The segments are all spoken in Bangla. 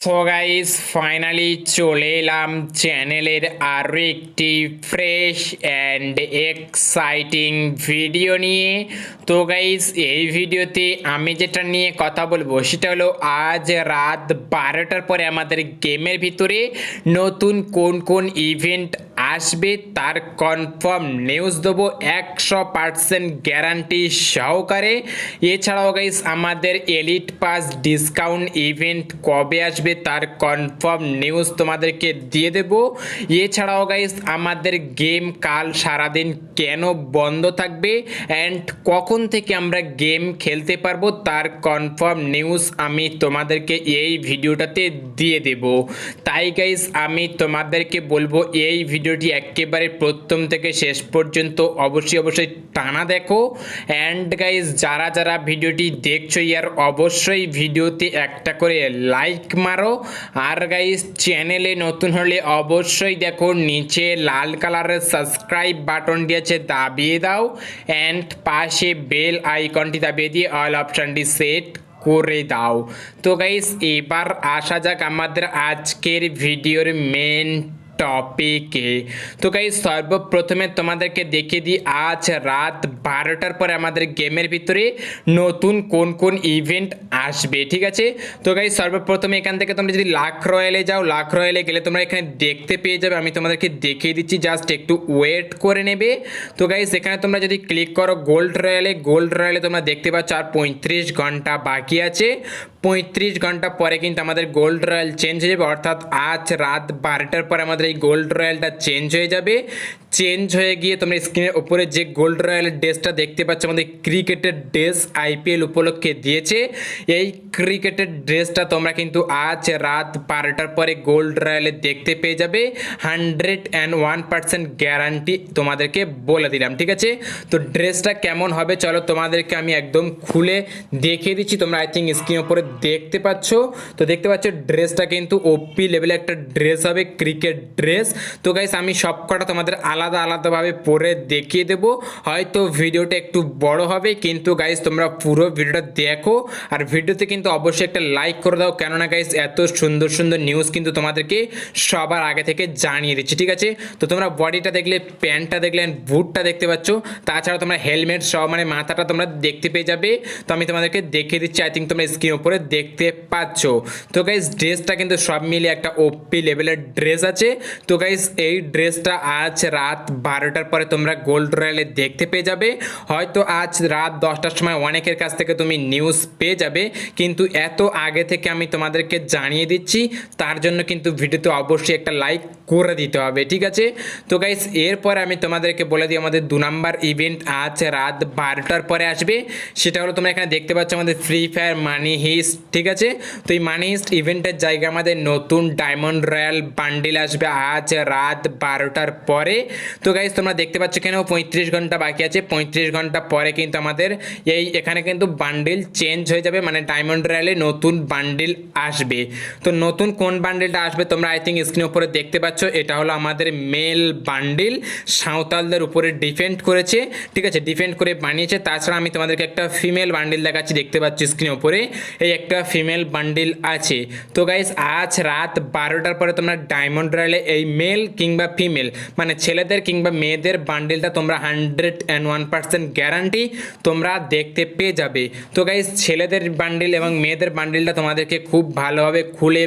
সো গাইস ফাইনালি চলে এলাম চ্যানেলের আরও একটি ফ্রেশ অ্যান্ড এক্সাইটিং ভিডিও নিয়ে। তো গাইস এই ভিডিওতে আমি যেটা নিয়ে কথা বলব সেটা হলো আজ রাত বারোটার পরে আমাদের গেমের ভিতরে নতুন কোন কোন ইভেন্ট আসবে তার কনফার্ম নিউজ দেবো একশো পার্সেন্ট গ্যারান্টি সহকারে। এছাড়াও গাইস আমাদের এলিট পাস ডিসকাউন্ট ইভেন্ট কবে আসবে তার কনফার্ম নিউজ তোমাদেরকে দিয়ে দেব। এছাড়াও গাইস আমাদের গেম কাল সারাদিন কেন বন্ধ থাকবে অ্যান্ড কখন থেকে আমরা গেম খেলতে পারব, তার কনফার্ম নিউজ আমি তোমাদেরকে এই ভিডিওটাতে দিয়ে দেব। তাই গাইস আমি তোমাদেরকে বলব, এই ভিডিওটি একেবারে প্রথম থেকে শেষ পর্যন্ত অবশ্যই অবশ্যই টানা দেখো। অ্যান্ড গাইস যারা যারা ভিডিওটি দেখছ, ইয়ার অবশ্যই ভিডিওতে একটা করে লাইক মারো। আর গাইস চ্যানেলে নতুন হলে অবশ্যই দেখো, নিচে লাল কালারের সাবস্ক্রাইব বাটনটি আছে দাবিয়ে দাও অ্যান্ড পাশে বেল আইকনটি দাবিয়ে দিয়ে অল অপশানটি সেট করে দাও। তো গাইস এবার আসা যাক আমাদের আজকের ভিডিওর মেন টপিকে তো গাইস সর্বপ্রথমে তোমাদেরকে দেখিয়ে দিই, আজ রাত বারোটার পরে আমাদের গেমের ভিতরে নতুন কোন কোন ইভেন্ট আসবে, ঠিক আছে? তো গাইস সর্বপ্রথমে এখান থেকে তোমরা যদি লাখ রয়্যালে যাও, লাখ রয়েলে গেলে তোমরা এখানে দেখতে পেয়ে যাবে, আমি তোমাদেরকে দেখিয়ে দিচ্ছি জাস্ট একটু ওয়েট করে নেবে। তো গাইস সেখানে তোমরা যদি ক্লিক করো গোল্ড রয়েলে গোল্ড রয়্যালে তোমরা দেখতে পাচ্ছ আর পঁয়ত্রিশ ঘণ্টা বাকি আছে। পঁয়ত্রিশ ঘণ্টা পরে কিন্তু আমাদের গোল্ড রয়্যাল চেঞ্জ হয়ে যাবে, অর্থাৎ আজ রাত বারোটার পরে আমাদের এই গোল্ড রয়্যালটা চেঞ্জ হয়ে যাবে। চেঞ্জ হয়ে গিয়ে তোমরা স্ক্রিনের উপরে যে গোল্ড রয়্যালের ড্রেসটা দেখতে পাচ্ছ, আমাদের ক্রিকেটের ড্রেস আইপিএল উপলক্ষে দিয়েছে। এই ক্রিকেটের ড্রেসটা তোমরা কিন্তু আজ রাত বারোটার পরে গোল্ড রয়্যালে দেখতে পেয়ে যাবে। Hundred and one percent guarantee তোমাদেরকে বলে দিলাম, ঠিক আছে? তো ড্রেসটা কেমন হবে চলো তোমাদেরকে আমি একদম খুলে দেখিয়ে দিচ্ছি। তোমরা আই থিঙ্ক স্ক্রিনের উপরে দেখতে পাচ্ছ। তো দেখতে পাচ্ছ ড্রেসটা কিন্তু ওপি লেভেলে একটা ড্রেস হবে ক্রিকেট ড্রেস। তো গাইস আমি সব কটা তোমাদের আলাদা আলাদাভাবে পরে দেখিয়ে দেব। হয়তো ভিডিওটা একটু বড় হবে, কিন্তু গাইস তোমরা পুরো ভিডিওটা দেখো। আর ভিডিওতে কিন্তু অবশ্যই একটা লাইক করে দাও, কেননা গাইস এত সুন্দর সুন্দর নিউজ কিন্তু তোমাদেরকে সবার আগে থেকে জানিয়ে দিচ্ছি, ঠিক আছে? তো তোমরা বডিটা দেখলে প্যান্টটা দেখলে বুটটা দেখতে পাচ্ছ। তাছাড়া তোমরা হেলমেট সহ মানে মাথাটা তোমরা দেখতে পেয়ে যাবে। তো আমি তোমাদেরকে দেখিয়ে দিচ্ছি আই থিঙ্ক তোমরা স্ক্রিন উপরে দেখতে পাচ্ছ। তো গাইস ড্রেসটা কিন্তু সব মিলিয়ে একটা ওপি লেভেলের ড্রেস আছে। তো গাইস এই ড্রেসটা আজ রাত বারোটার পরে তোমরা গোল্ড রয়্যালে দেখতে পেয়ে যাবে। হয়তো আজ রাত দশটার সময় অনেকের কাছ থেকে তুমি নিউজ পেয়ে যাবে, কিন্তু এত আগে থেকে আমি তোমাদেরকে জানিয়ে দিচ্ছি, তার জন্য কিন্তু ভিডিওতে অবশ্যই একটা লাইক করে দিতে হবে, ঠিক আছে? তো গাইস এরপরে আমি তোমাদেরকে বলে দিই, আমাদের দু নাম্বার ইভেন্ট আজ রাত বারোটার পরে আসবে। সেটা হলো তোমরা এখানে দেখতে পাচ্ছ আমাদের ফ্রি ফায়ার মানি হিস্ট ঠিক আছে? তো এই মানি হিস্ট ইভেন্টের জায়গায় আমাদের নতুন ডায়মন্ড রয়্যাল বান্ডিল আসবে। আজ রাত বারোটার পরে। তো গাইস তোমরা দেখতে পাচ্ছ কেন পঁয়ত্রিশ ঘণ্টা বাকি আছে। পঁয়ত্রিশ ঘণ্টা পরে কিন্তু আমাদের এই এখানে কিন্তু বান্ডিল চেঞ্জ হয়ে যাবে। মানে ডায়মন্ড রয়্যালে নতুন বান্ডিল আসবে। তো নতুন কোন বান্ডিলটা আসবে তোমরা আই থিঙ্ক স্ক্রিনের উপরে দেখতে পাচ্ছ। এটা হলো আমাদের মেল বান্ডিল সাঁওতালদের উপরে ডিফেন্ড করেছে। ঠিক আছে ডিফেন্ড করে বানিয়েছে। তাছাড়া আমি তোমাদেরকে একটা ফিমেল বান্ডিল দেখাচ্ছি। দেখতে পাচ্ছ স্ক্রিনের উপরে। এই একটা ফিমেল বান্ডিল আছে। তো গাইস আজ রাত বারোটার পরে তোমরা ডায়মন্ড রয়্যালে এই মেল কিংবা ফিমেল মানে ছেলেদের কিংবা মেয়েদের বান্ডিলটা তোমরা hundred and one percent guarantee তোমরা দেখতে পেয়ে যাবে। তো গাইস ছেলেদের বান্ডিল এবং মেয়েদের বান্ডিলটা তোমাদেরকে খুব ভালোভাবে খুলে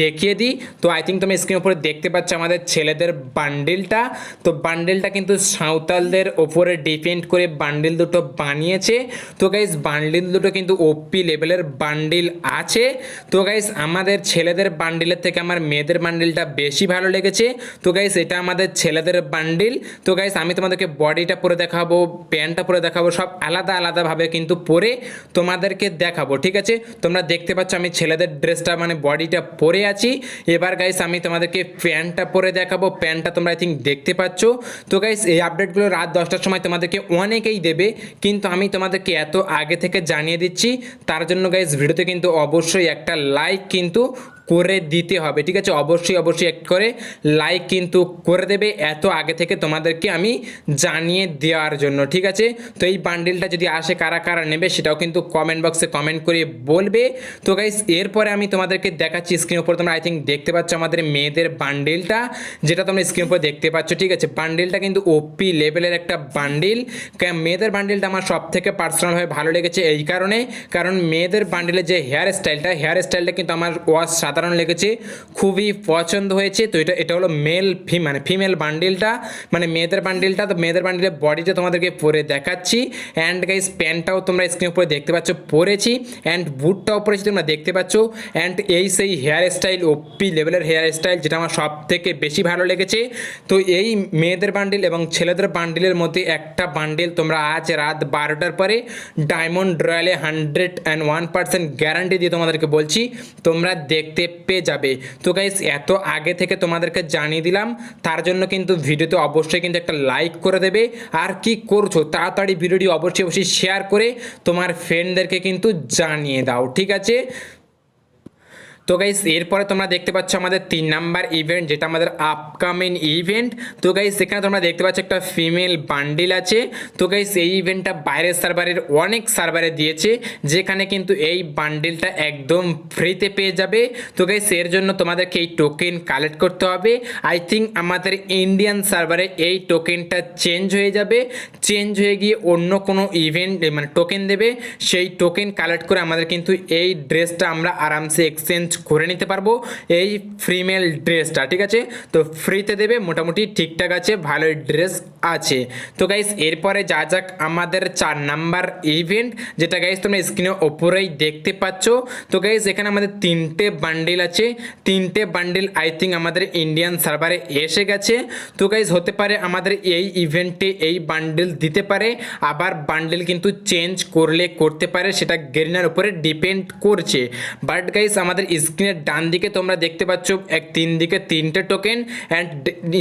দেখিয়ে দিই। তো আই থিঙ্ক তুমি স্ক্রিনের উপরে দেখতে পাচ্ছ আমাদের ছেলেদের বান্ডিলটা তো বান্ডিলটা কিন্তু সাঁওতালদের ওপরে ডিপেন্ড করে বান্ডিল দুটো বানিয়েছে। তো গাইস বান্ডিল দুটো কিন্তু ওপি লেভেলের বান্ডিল আছে। তো গাইস আমাদের ছেলেদের বান্ডিলের থেকে আমার মেয়েদের বান্ডিলটা বেশি ভালো লেগেছে। তো গাইস এটা আমাদের ছেলেদের বান্ডিল তো গাইস আমি তোমাদেরকে বডিটা পরে দেখাবো প্যান্টটা পরে দেখাবো, সব আলাদা আলাদাভাবে কিন্তু পরে তোমাদেরকে দেখাবো, ঠিক আছে? তোমরা দেখতে পাচ্ছ আমি ছেলেদের ড্রেসটা মানে বডিটা পরে আছি। এবার গাইস আমি তোমাদেরকে প্যান্টটা পরে দেখাবো। প্যান্টটা তোমরা আই থিঙ্ক দেখতে পাচ্ছ। তো গাইস এই আপডেটগুলো রাত দশটার সময় তোমাদেরকে অনেকেই দেবে, কিন্তু আমি তোমাদেরকে এত আগে থেকে জানিয়ে দিচ্ছি। তার জন্য গাইস ভিডিওতে কিন্তু অবশ্যই একটা লাইক কিন্তু করে দিতে হবে, ঠিক আছে? অবশ্যই অবশ্যই এক করে লাইক কিন্তু করে দেবে এত আগে থেকে তোমাদেরকে আমি জানিয়ে দেওয়ার জন্য, ঠিক আছে? তো এই বান্ডিলটা যদি আসে, কারা কারা নেবে সেটাও কিন্তু কমেন্ট বক্সে কমেন্ট করে বলবে। তো গাইস এরপরে আমি তোমাদেরকে দেখাচ্ছি স্ক্রিন উপর, তোমরা আই থিঙ্ক দেখতে পাচ্ছ আমাদের মেয়েদের বান্ডিলটা যেটা তোমরা স্ক্রিন উপর দেখতে পাচ্ছ, ঠিক আছে? বান্ডিলটা কিন্তু ওপি লেভেলের একটা বান্ডিল মেয়েদের বান্ডিলটা আমার সব থেকে পার্সোনালভাবে ভালো লেগেছে এই কারণে। কারণ মেয়েদের বান্ডিলের যে হেয়ার স্টাইলটা হেয়ার স্টাইলটা কিন্তু আমার ওয়াশ সাধারণ লেগেছে খুবই পছন্দ হয়েছে। তো এটা এটা হলো মেল ফি মানে ফিমেল বান্ডিলটা মানে মেয়েদের বান্ডিলটা তো মেয়েদের বান্ডিলের বডিটা তোমাদেরকে পরে দেখাচ্ছি। অ্যান্ড গাইস প্যান্টটাও তোমরা স্ক্রিন উপরে দেখতে পাচ্ছ, পরেছি। অ্যান্ড বুটটাও পরেছি, তোমরা দেখতে পাচ্ছ। অ্যান্ড এই সেই হেয়ার স্টাইল ওপি লেভেলের হেয়ার স্টাইল যেটা আমার সব থেকে বেশি ভালো লেগেছে। তো এই মেয়েদের বান্ডিল এবং ছেলেদের বান্ডিলের মধ্যে একটা বান্ডিল তোমরা আজ রাত বারোটার পরে diamond রয়্যালে hundred and one percent guarantee দিয়ে তোমাদেরকে বলছি। তোমরা দেখতে পেয়ে যাবে। তো গাইস এত আগে থেকে তোমাদেরকে জানিয়ে দিলাম, তার জন্য কিন্তু ভিডিওতে অবশ্যই কিন্তু একটা লাইক করে দেবে। আর কি করছ, তাড়াতাড়ি ভিডিওটি অবশ্যই অবশ্যই শেয়ার করে তোমার ফ্রেন্ডদেরকে কিন্তু জানিয়ে দাও, ঠিক আছে? তো গাইস এরপরে তোমরা দেখতে পাচ্ছ আমাদের তিন নাম্বার ইভেন্ট যেটা আমাদের আপকামিং ইভেন্ট তো গাইস এখানে তোমরা দেখতে পাচ্ছ একটা ফিমেল বান্ডিল আছে। তো গাইস এই ইভেন্টটা বাইরের সার্ভারের অনেক সার্ভারে দিয়েছে, যেখানে কিন্তু এই বান্ডিলটা একদম ফ্রিতে পেয়ে যাবে। তো গাইস এর জন্য তোমাদেরকে এই টোকেন কালেক্ট করতে হবে। আই থিঙ্ক আমাদের ইন্ডিয়ান সার্ভারে এই টোকেনটা চেঞ্জ হয়ে যাবে। চেঞ্জ হয়ে গিয়ে অন্য কোনো ইভেন্ট মানে টোকেন দেবে। সেই টোকেন কালেক্ট করে আমাদের কিন্তু এই ড্রেসটা আমরা আরামসে এক্সচেঞ্জ করে নিতে পারব। এই ফ্রিমেল ড্রেসটা ঠিক আছে? তো ফ্রিতে দেবে, মোটামুটি ঠিকঠাক আছে, ভালোই ড্রেস আছে। তো গাইস এরপরে যা যাক আমাদের চার নাম্বার ইভেন্ট যেটা গাইস তোমরা স্ক্রিনে ওপরেই দেখতে পাচ্ছ। তো গাইস এখানে আমাদের তিনটে বান্ডিল আছে। তিনটে বান্ডিল আই থিঙ্ক আমাদের ইন্ডিয়ান সার্ভারে এসে গেছে। তো গাইস হতে পারে আমাদের এই ইভেন্টে এই বান্ডিল দিতে পারে। আবার বান্ডিল কিন্তু চেঞ্জ করলে করতে পারে, সেটা গেরিনার উপরে ডিপেন্ড করছে। বাট গাইস আমাদের স্ক্রিনের ডান দিকে তোমরা দেখতে পাচ্ছ এক তিন দিকে তিনটে টোকেন অ্যান্ড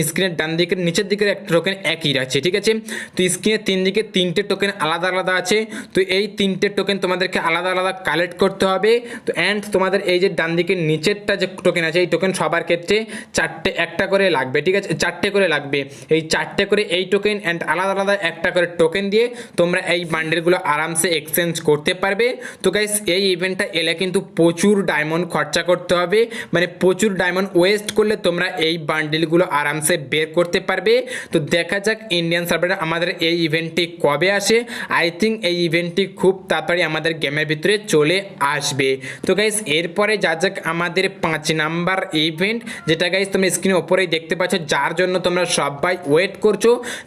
স্ক্রিনের ডান দিকের নিচের দিকের একটা টোকেন একই আছে, ঠিক আছে? তো স্ক্রিনের তিন দিকে তিনটে টোকেন আলাদা আলাদা আছে, তো এই তিনটে টোকেন তোমাদেরকে আলাদা আলাদা কালেক্ট করতে হবে, তো অ্যান্ড তোমাদের এই যে ডান দিকের নিচেরটা যে টোকেন আছে, এই টোকেন সবার ক্ষেত্রে চারটে একটা করে লাগবে, ঠিক আছে? চারটে করে লাগবে। এই চারটে করে এই টোকেন অ্যান্ড আলাদা আলাদা একটা করে টোকেন দিয়ে তোমরা এই বান্ডেলগুলো আরামসে এক্সচেঞ্জ করতে পারবে। তো গাইস এই ইভেন্টটা এলে কিন্তু প্রচুর ডায়মন্ড খরচা করতে হবে। মানে প্রচুর ডায়মন্ড ওয়েস্ট করলে তোমরা এই বান্ডেলগুলো আরামসে বের করতে পারবে। তো দেখা যাক ইন্ডিয়ান সার্ভারে আমাদের এই ইভেন্টটি কবে আসে। আই থিঙ্ক এই ইভেন্টটি খুব তাড়াতাড়ি আমাদের গেমের ভিতরে চলে আসবে। তো গাইস এরপরে যা যাক আমাদের পাঁচ নাম্বার ইভেন্ট যেটা গাইস তোমরা স্ক্রিনে ওপরেই দেখতে পাচ্ছ, যার জন্য তোমরা সবাই ওয়েট করছ,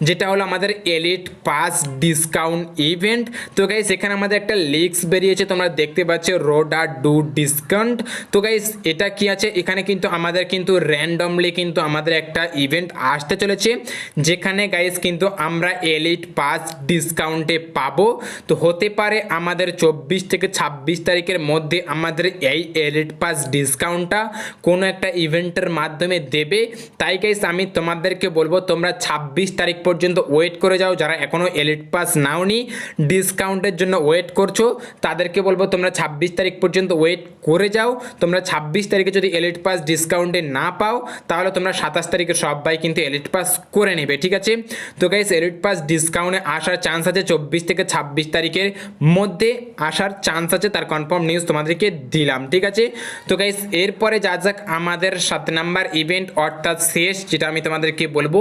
যেটা হলো আমাদের এলিট পাস ডিসকাউন্ট ইভেন্ট তো গাইস এখানে আমাদের একটা লিক্স বেরিয়েছে, তোমরা দেখতে পাচ্ছ রোডা ডু ডিসকাউন্ট তো গাইস এটা কি আছে? এখানে কিন্তু আমাদের কিন্তু র্যান্ডমলি কিন্তু আমাদের একটা ইভেন্ট আসতে চলেছে, যেখানে গাইস কিন্তু আমরা এলিট পাস ডিসকাউন্টে পাবো। তো হতে পারে আমাদের চব্বিশ থেকে ছাব্বিশ তারিখের মধ্যে আমাদের এই এলিট পাস ডিসকাউন্টটা কোনো একটা ইভেন্টের মাধ্যমে দেবে। তাই গাইস আমি তোমাদেরকে বলব, তোমরা ছাব্বিশ তারিখ পর্যন্ত ওয়েট করে যাও। যারা এখনও এলিট পাস নাওনি ডিসকাউন্টের জন্য ওয়েট করছ, তাদেরকে বলব তোমরা ছাব্বিশ তারিখ পর্যন্ত ওয়েট করে যাও। তোমরা ছাব্বিশ তারিখে যদি এলিট পাস ডিসকাউন্টে না পাও, তাহলে তোমরা সাতাশ তারিখে সবাই কিন্তু এলিট পাস করে নেবে, ঠিক আছে? তো গাইস এলিট পাস ডিসকাউন্টে আসার চান্স আছে চব্বিশ থেকে ছাব্বিশ তারিখের মধ্যে আসার চান্স আছে, তার কনফার্ম নিউজ তোমাদেরকে দিলাম, ঠিক আছে? তো গাইস এরপরে যা যাক আমাদের সাত নাম্বার ইভেন্ট অর্থাৎ শেষ, যেটা আমি তোমাদেরকে বলব,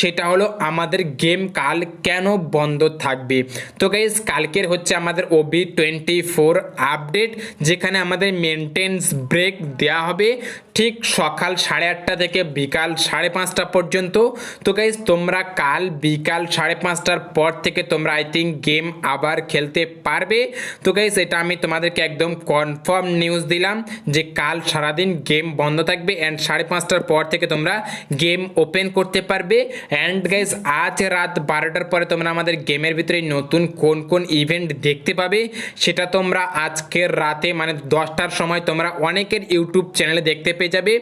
সেটা হলো আমাদের গেম কাল কেন বন্ধ থাকবে? তো গাইস কালকের হচ্ছে আমাদের ওবি টোয়েন্টি ফোর আপডেট যেখানে আমাদের মেনটেন্স ব্রেক দেওয়া হবে ঠিক সকাল সাড়ে আটটা থেকে বিকাল সাড়ে পাঁচটা পর্যন্ত। তো গাইজ তোমরা কাল বিকাল সাড়ে পাঁচটার পর থেকে তোমরা আই থিঙ্ক গেম আবার খেলতে পারবে। তো গাইজ এটা আমি তোমাদেরকে একদম কনফার্ম নিউজ দিলাম যে কাল সারাদিন গেম বন্ধ থাকবে অ্যান্ড সাড়ে পাঁচটার পর থেকে তোমরা গেম ওপেন করতে পারবে। অ্যান্ড গাইজ আজ রাত বারোটার পরে তোমরা আমাদের গেমের ভিতরে নতুন কোন কোন ইভেন্ট দেখতে পাবে, সেটা তোমরা আজকের রাতে মানে দশটার সময় তোমরা অনেক অনেকের ইউটিউব চ্যানেলে দেখতে পেয়ে যাবে।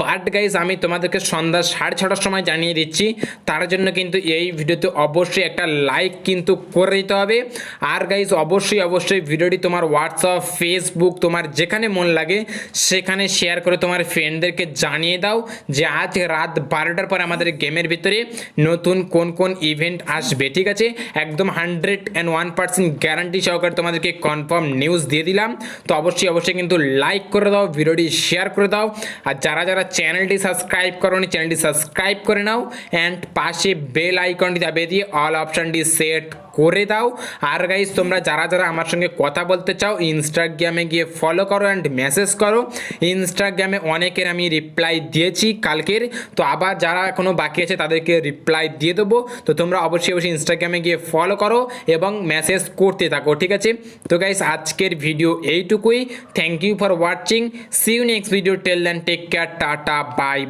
বাট গাইজ আমি তোমাদেরকে সন্ধ্যা সাড়ে ছটার সময় জানিয়ে দিচ্ছি, তার জন্য কিন্তু এই ভিডিওতে অবশ্যই একটা লাইক কিন্তু করে দিতে হবে। আর গাইজ অবশ্যই অবশ্যই ভিডিওটি তোমার হোয়াটসঅ্যাপ ফেসবুক তোমার যেখানে মন লাগে, সেখানে শেয়ার করে তোমার ফ্রেন্ডদেরকে জানিয়ে দাও যে আজ রাত বারোটার পর আমাদের গেমের ভিতরে নতুন কোন কোন ইভেন্ট আসবে, ঠিক আছে? একদম hundred and one percent guarantee সহকারে তোমাদেরকে কনফার্ম নিউজ দিয়ে দিলাম। তো অবশ্যই অবশ্যই কিন্তু লাইক করে দাও, ভিডিওটি শেয়ার করে দাও। আর যারা যারা চ্যানেলটি সাবস্ক্রাইব করোনি চ্যানেলটি সাবস্ক্রাইব করে নাও। অ্যান্ড পাশে বেল আইকনটি দাবিয়ে দিয়ে অল অপশানটি সেট করে দাও। আর গাইজ তোমরা যারা যারা আমার সঙ্গে কথা বলতে চাও ইনস্টাগ্রামে গিয়ে ফলো করো অ্যান্ড মেসেজ করো। ইনস্টাগ্রামে অনেকের আমি রিপ্লাই দিয়েছি কালকের। তো আবার যারা এখনও বাকি আছে, তাদেরকে রিপ্লাই দিয়ে দেবো। তো তোমরা অবশ্যই অবশ্যই ইনস্টাগ্রামে গিয়ে ফলো করো এবং মেসেজ করতে থাকো, ঠিক আছে? তো গাইজ আজকের ভিডিও এইটুকুই। Thank you for watching see you next video till then take care tata bye